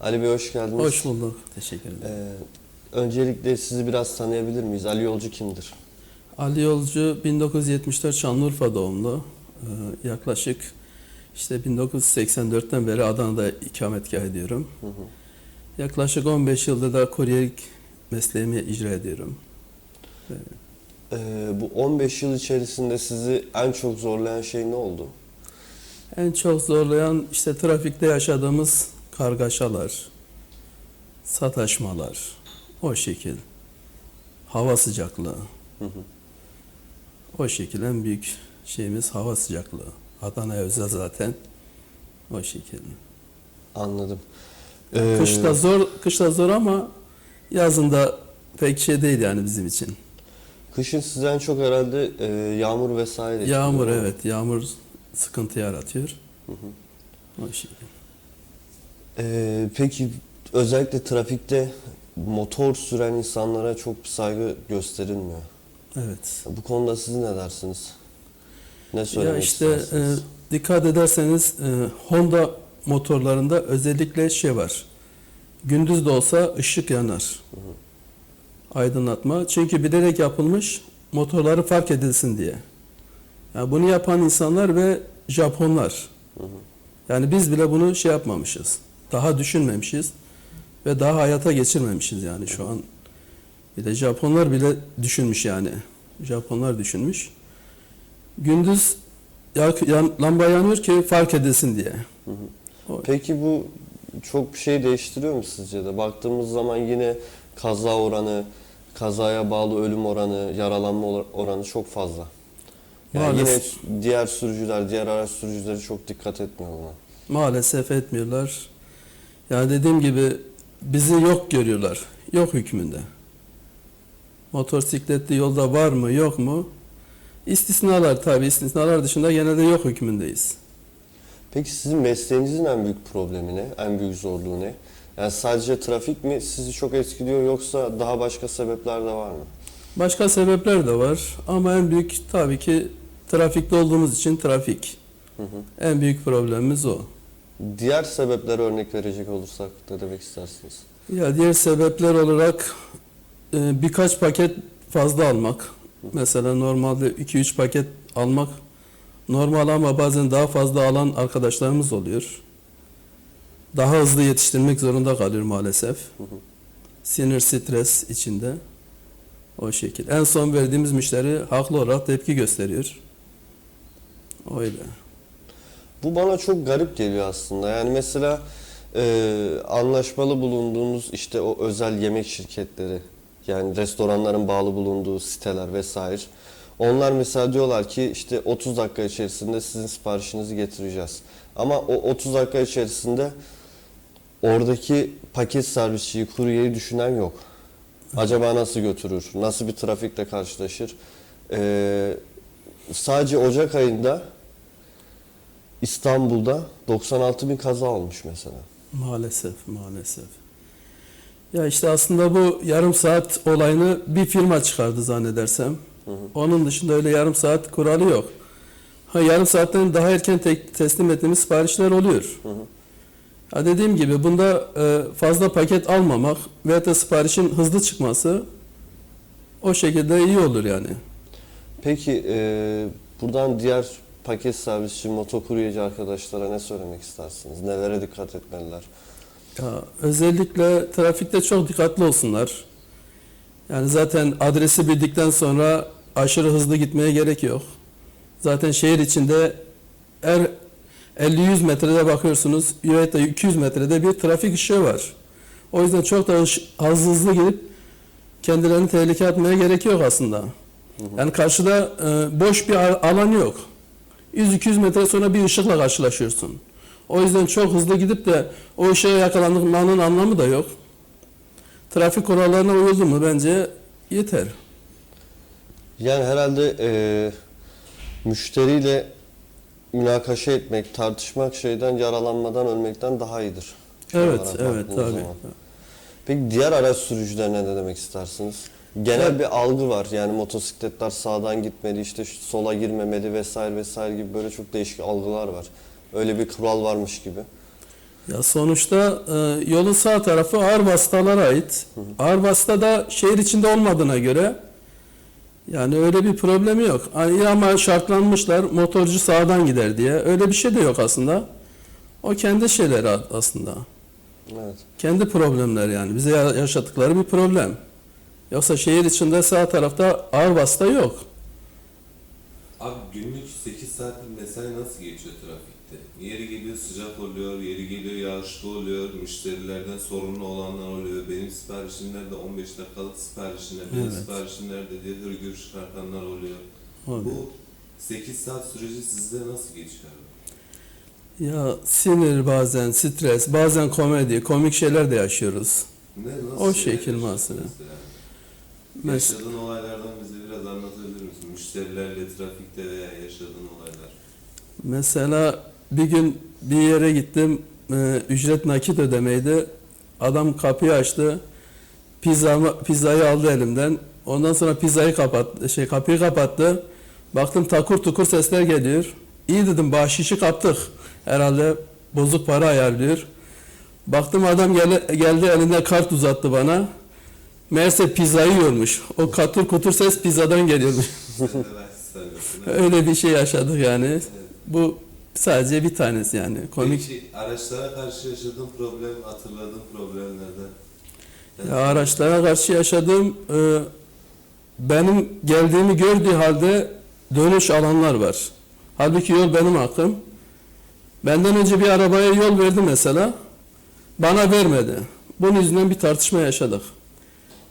Ali Bey hoş geldiniz. Hoş bulduk. Teşekkür ederim. Ee, öncelikle sizi biraz tanıyabilir miyiz? Ali Yolcu kimdir? Ali Yolcu 1974 Şanlıurfa doğumlu. Ee, yaklaşık işte 1984'ten beri Adana'da ikametgah ediyorum. Hı hı. Yaklaşık 15 yıldır da kuryelik mesleğimi icra ediyorum. Ee, bu 15 yıl içerisinde sizi en çok zorlayan şey ne oldu? En çok zorlayan işte trafikte yaşadığımız kargaşalar, sataşmalar, o şekil. Hava sıcaklığı. Hı hı. O şekil en büyük şeyimiz hava sıcaklığı. Adana'ya özel zaten o şekil. Anladım. Ee, Kışta zor, kışta zor ama yazında pek şey değil yani bizim için. Kışın sizi en çok herhalde e, yağmur vesaire. Yağmur evet, yağmur sıkıntı yaratıyor. O şekil. Ee, peki özellikle trafikte motor süren insanlara çok bir saygı gösterilmiyor. Evet. Bu konuda siz ne dersiniz? Ne Ya söylemek işte e, istersiniz? dikkat ederseniz e, Honda motorlarında özellikle şey var. Gündüz de olsa ışık yanar. Aydınlatma. Çünkü bilerek yapılmış motorları fark edilsin diye. Yani bunu yapan insanlar ve Japonlar. Yani biz bile bunu şey yapmamışız. Daha düşünmemişiz ve daha hayata geçirmemişiz yani şu an. Bir de Japonlar bile düşünmüş yani. Japonlar düşünmüş. Gündüz yak- yan- lamba yanıyor ki fark edilsin diye. Peki bu çok bir şey değiştiriyor mu sizce de? Baktığımız zaman yine kaza oranı, kazaya bağlı ölüm oranı, yaralanma or- oranı çok fazla. Yani Maalesef. yine diğer sürücüler, diğer araç sürücüleri çok dikkat etmiyor buna. Maalesef etmiyorlar. Yani dediğim gibi bizi yok görüyorlar. Yok hükmünde. Motosikletli yolda var mı yok mu? İstisnalar tabi istisnalar dışında genelde yok hükmündeyiz. Peki sizin mesleğinizin en büyük problemi ne? En büyük zorluğu ne? Yani sadece trafik mi sizi çok etkiliyor yoksa daha başka sebepler de var mı? Başka sebepler de var ama en büyük tabii ki trafikte olduğumuz için trafik. Hı hı. En büyük problemimiz o. Diğer sebeplere örnek verecek olursak ne demek istersiniz? Ya diğer sebepler olarak e, birkaç paket fazla almak. Mesela normalde 2-3 paket almak normal ama bazen daha fazla alan arkadaşlarımız oluyor. Daha hızlı yetiştirmek zorunda kalıyor maalesef. Hı hı. Sinir, stres içinde. O şekil. En son verdiğimiz müşteri haklı olarak tepki gösteriyor. Öyle. Bu bana çok garip geliyor aslında. Yani mesela e, anlaşmalı bulunduğunuz işte o özel yemek şirketleri yani restoranların bağlı bulunduğu siteler vesaire. Onlar mesela diyorlar ki işte 30 dakika içerisinde sizin siparişinizi getireceğiz. Ama o 30 dakika içerisinde oradaki paket servisçiyi, kuryeyi düşünen yok. Acaba nasıl götürür? Nasıl bir trafikle karşılaşır? E, sadece Ocak ayında İstanbul'da 96 bin kaza olmuş mesela. Maalesef, maalesef. Ya işte aslında bu yarım saat olayını bir firma çıkardı zannedersem. Onun dışında öyle yarım saat kuralı yok. Ha yarım saatten daha erken tek- teslim ettiğimiz siparişler oluyor. Ha dediğim gibi bunda e, fazla paket almamak veya da siparişin hızlı çıkması o şekilde iyi olur yani. Peki e, buradan diğer paket servisçi, motokuryeci arkadaşlara ne söylemek istersiniz? Nelere dikkat etmeliler? Ya özellikle trafikte çok dikkatli olsunlar. Yani zaten adresi bildikten sonra aşırı hızlı gitmeye gerek yok. Zaten şehir içinde her 50-100 metrede bakıyorsunuz, da 200 metrede bir trafik ışığı var. O yüzden çok da hız- hızlı hızlı gidip kendilerini tehlikeye atmaya gerek yok aslında. Yani karşıda e, boş bir alan yok. 100-200 metre sonra bir ışıkla karşılaşıyorsun. O yüzden çok hızlı gidip de o ışığa yakalanmanın anlamı da yok. Trafik kurallarına uyuldu mu bence yeter. Yani herhalde e, müşteriyle münakaşa etmek, tartışmak şeyden yaralanmadan ölmekten daha iyidir. Evet, evet tabii. zaman. Peki diğer araç sürücülerine ne demek istersiniz? Genel bir algı var. Yani motosikletler sağdan gitmeli, işte sola girmemeli vesaire vesaire gibi böyle çok değişik algılar var. Öyle bir kural varmış gibi. Ya sonuçta e, yolun sağ tarafı ağır vasıtalara ait. Ağır vasıta da şehir içinde olmadığına göre yani öyle bir problemi yok. Ay- Ama şartlanmışlar motorcu sağdan gider diye. Öyle bir şey de yok aslında. O kendi şeyleri aslında. Evet. Kendi problemler yani. Bize ya- yaşadıkları bir problem. Yoksa şehir içinde sağ tarafta ağır vasıta yok. Abi günlük 8 saatlik mesai nasıl geçiyor trafikte? Yeri geliyor sıcak oluyor, yeri geliyor yağışlı oluyor, müşterilerden sorunlu olanlar oluyor. Benim siparişimlerde 15 dakikalık siparişimler, benim Evet. siparişimlerde diye hırgür çıkartanlar oluyor. Oluyor. Bu 8 saat süreci sizde nasıl geçiyor? Ya sinir bazen, stres, bazen komedi, komik şeyler de yaşıyoruz. Ne, nasıl O şekil mesela. Mes- Yaşadığın olaylardan bize biraz anlatabilir misin? Müşterilerle trafikte veya yaşadığın olaylar. Mesela bir gün bir yere gittim, e, ücret nakit ödemeydi. Adam kapıyı açtı, pizza, pizzayı aldı elimden. Ondan sonra pizzayı kapattı, şey kapıyı kapattı. Baktım takur tukur sesler geliyor. İyi dedim bahşişi kaptık. Herhalde bozuk para ayarlıyor. Baktım adam gel- geldi elinde kart uzattı bana. Meğerse pizzayı yiyormuş. O katır kutur ses pizzadan geliyormuş. Öyle bir şey yaşadık yani. Bu sadece bir tanesi yani. Komik. Peki araçlara karşı yaşadığın problem, hatırladığın problemlerden? Ya araçlara karşı yaşadığım e, benim geldiğimi gördüğü halde dönüş alanlar var. Halbuki yol benim hakkım. Benden önce bir arabaya yol verdi mesela. Bana vermedi. Bunun yüzünden bir tartışma yaşadık.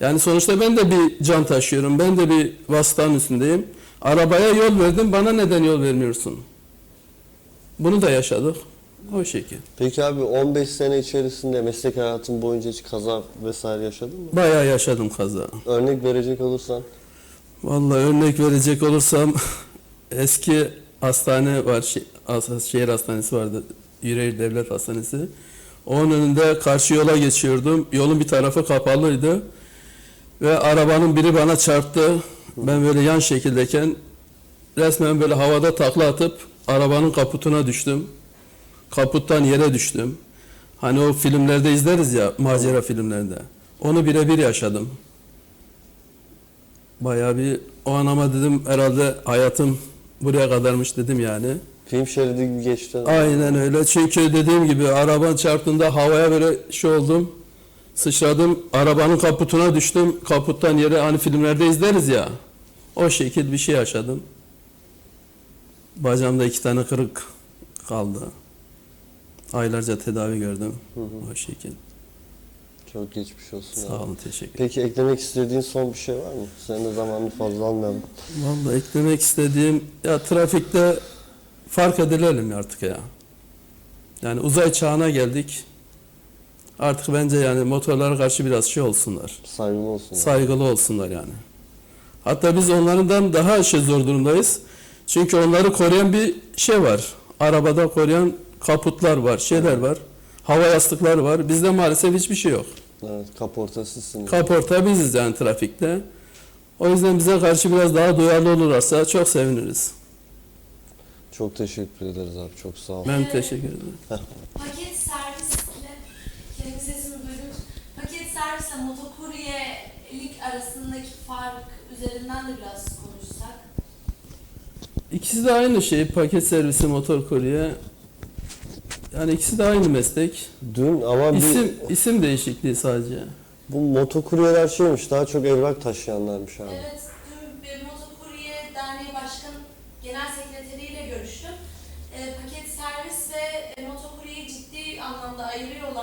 Yani sonuçta ben de bir can taşıyorum. Ben de bir vasıtanın üstündeyim. Arabaya yol verdim. Bana neden yol vermiyorsun? Bunu da yaşadık. O şekil. Peki abi 15 sene içerisinde meslek hayatın boyunca hiç kaza vesaire yaşadın mı? Bayağı yaşadım kaza. Örnek verecek olursan. Vallahi örnek verecek olursam eski hastane var, şehir hastanesi vardı, Yüreğir Devlet Hastanesi. Onun önünde karşı yola geçiyordum. Yolun bir tarafı kapalıydı. Ve arabanın biri bana çarptı. Ben böyle yan şekildeyken resmen böyle havada takla atıp arabanın kaputuna düştüm. Kaputtan yere düştüm. Hani o filmlerde izleriz ya, macera filmlerinde. Onu birebir yaşadım. Bayağı bir o an ama dedim herhalde hayatım buraya kadarmış dedim yani. Film şeridi gibi geçti. Aynen öyle. Çünkü dediğim gibi araban çarptığında havaya böyle şey oldum. Sıçradım. Arabanın kaputuna düştüm. Kaputtan yere hani filmlerde izleriz ya. O şekil bir şey yaşadım. Bacağımda iki tane kırık kaldı. Aylarca tedavi gördüm. O şekil. Çok geçmiş olsun. Sağ olun teşekkür Peki eklemek istediğin son bir şey var mı? Senin de zamanını fazla almayalım. Vallahi eklemek istediğim ya trafikte fark edilelim artık ya. Yani uzay çağına geldik. Artık bence yani motorlara karşı biraz şey olsunlar. Saygılı olsun. abi. Saygılı olsunlar yani. Hatta biz onlardan daha şey zor durumdayız. Çünkü onları koruyan bir şey var. Arabada koruyan kaputlar var, şeyler var. Hava yastıkları var. Bizde maalesef hiçbir şey yok. Evet, kaporta sizsiniz. Kaporta biziz yani trafikte. O yüzden bize karşı biraz daha duyarlı olurlarsa çok seviniriz. Çok teşekkür ederiz abi. Çok sağ ol. Ben teşekkür ederim. Paket kendi sesini duydunuz. Paket servisle motokuryelik arasındaki fark üzerinden de biraz konuşsak. İkisi de aynı şey. Paket servisi, motor kurye. Yani ikisi de aynı meslek. Dün ama bir, İsim isim değişikliği sadece. bu motokuryeler şeymiş. Daha çok evrak taşıyanlarmış abi. Evet, dün bir motokurye derneği başkan genel sekreteriyle görüştüm. Ee, paket servis ve e, motokuryeyi ciddi anlamda ayırıyorlar.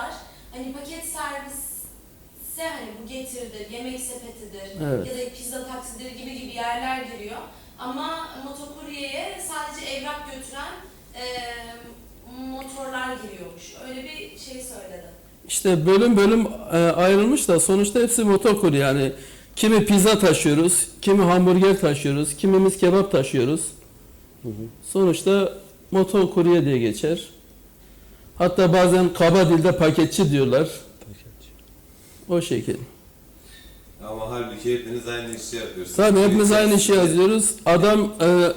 Hani paket servise hani bu getirdir, yemek sepetidir Evet. ya da pizza taksidir gibi gibi yerler giriyor. Ama motokuryeye sadece evrak götüren e, motorlar giriyormuş. Öyle bir şey söyledi. İşte bölüm bölüm e, ayrılmış da sonuçta hepsi motor kurye. Yani kimi pizza taşıyoruz, kimi hamburger taşıyoruz, kimimiz kebap taşıyoruz. Sonuçta motor kurye diye geçer. Hatta bazen kaba dilde paketçi diyorlar. O şekil. Ama halbuki hepiniz aynı işi yapıyorsunuz. Tabii hepimiz aynı işi yazıyoruz. Adam e,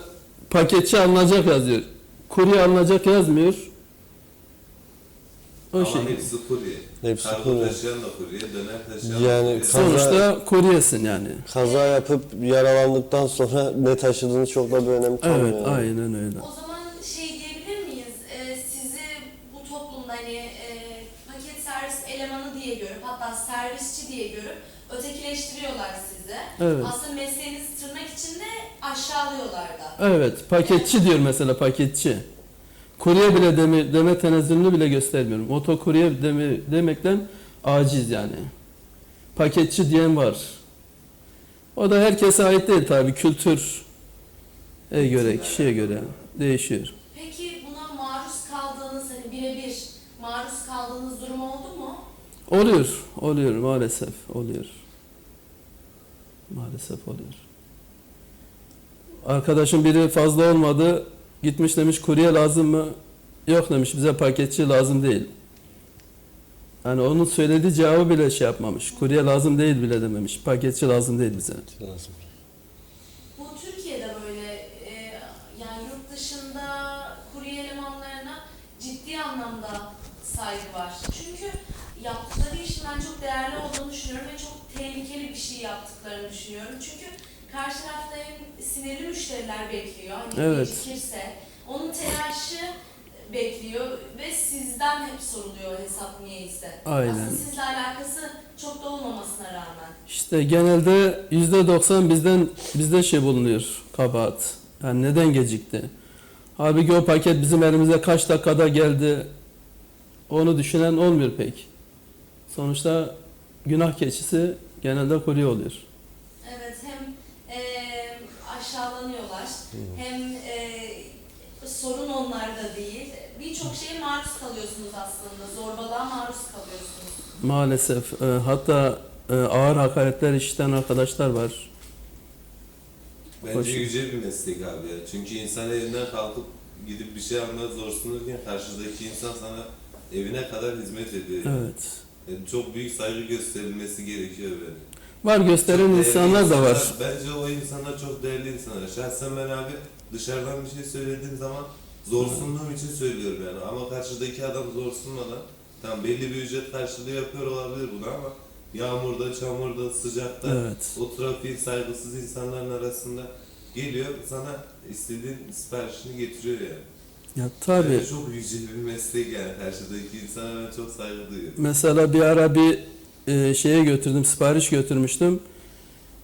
paketçi alınacak yazıyor. Kurye alınacak yazmıyor. O Ama şekilde. hepsi kurye. Hepsi Kargo kurye. taşıyan da kurye, döner taşıyan da Yani kurye. kaza- Sonuçta kuryesin yani. Kaza yapıp yaralandıktan sonra ne taşıdığını çok da bir önemi kalmıyor. Evet, aynen öyle. O zaman şey diyebilir miyiz? Ee, sizi bu toplumda hani e, paket elemanı diye görüp hatta servisçi diye görüp ötekileştiriyorlar sizi. Evet. Aslında mesleğinizi tırnak içinde aşağılıyorlar da. Evet, paketçi diyor mesela paketçi. Kurye bile deme, deme tenezzülünü bile göstermiyorum. Otokurye deme, demekten aciz yani. Paketçi diyen var. O da herkese ait değil tabi kültür e göre, kişiye göre değişiyor. Peki buna maruz kaldığınız hani birebir maruz kaldığınız durum oldu mu? Oluyor, oluyor maalesef oluyor. Maalesef oluyor. Arkadaşım biri fazla olmadı, gitmiş demiş kurye lazım mı? Yok demiş bize paketçi lazım değil. Yani onun söylediği cevabı bile şey yapmamış. Kurye lazım değil bile dememiş. Paketçi lazım değil bize. Lazım. Bu Türkiye'de böyle e, yani yurt dışında kurye elemanlarına ciddi anlamda saygı var. Çünkü yaptıkları işin ben çok değerli olduğunu düşünüyorum ve çok tehlikeli bir şey yaptıklarını düşünüyorum. Çünkü karşı tarafta hem sinirli müşteriler bekliyor. Hani Evet. gecikirse onun telaşı bekliyor ve sizden hep soruluyor hesap niyeyse. Aynen. Aslında sizle alakası çok da olmamasına rağmen. İşte genelde yüzde doksan bizden bizde şey bulunuyor kabahat. Yani neden gecikti? Halbuki o paket bizim elimize kaç dakikada geldi onu düşünen olmuyor pek. Sonuçta günah keçisi genelde kurye oluyor. Evet hem eee, aşağılanıyorlar hem eee, sorun onlarda değil. Birçok şeye maruz kalıyorsunuz aslında. Zorbalığa maruz kalıyorsunuz. Maalesef e, hatta e, ağır hakaretler işiten arkadaşlar var. Bence Hoş. yüce bir meslek abi ya. Çünkü insan evinden kalkıp gidip bir şey almaya zorsunurken karşıdaki insan sana evine kadar hizmet ediyor. Evet. Yani çok büyük saygı gösterilmesi gerekiyor böyle. Var gösteren Çok değerli insanlar da var. insanlar- Bence o insanlar çok değerli insanlar. Şahsen ben abi dışarıdan bir şey söylediğim zaman zorsunduğum için söylüyorum yani. Ama karşıdaki adam zorsunmadan tam belli bir ücret karşılığı yapıyor olabilir bunu ama yağmurda, çamurda, sıcakta Evet. o trafiğin saygısız insanların arasında geliyor sana istediğin siparişini getiriyor yani. Ya tabii. Yani çok yüce bir meslek yani karşıdaki insana ben çok saygı duyuyorum. Mesela bir ara bir e, şeye götürdüm, sipariş götürmüştüm.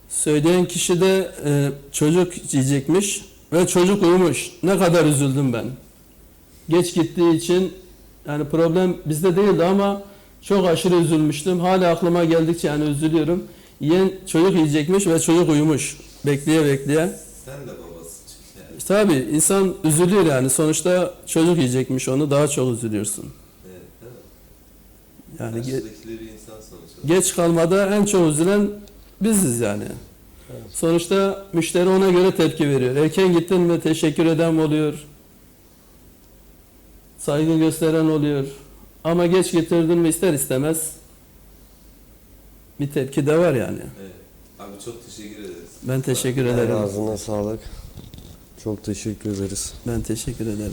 Söyleyen kişi de e, çocuk yiyecekmiş ve çocuk uyumuş. Ne kadar üzüldüm ben. Geç gittiği için yani problem bizde değildi ama çok aşırı üzülmüştüm. Hala aklıma geldikçe yani üzülüyorum. Yiyen çocuk yiyecekmiş ve çocuk uyumuş. Bekleye bekleye. Sen de babasın çünkü yani. Tabii insan üzülüyor yani. Sonuçta çocuk yiyecekmiş onu daha çok üzülüyorsun. Evet? Yani ge- geç kalmada en çok üzülen biziz yani. Sonuçta müşteri ona göre tepki veriyor. Erken gittin mi teşekkür eden oluyor. Saygı gösteren oluyor. Ama geç getirdin mi ister istemez bir tepki de var yani. Evet. Abi çok teşekkür ederiz. Ben teşekkür ederim. Ağzına sağlık. Çok teşekkür ederiz. Ben teşekkür ederim.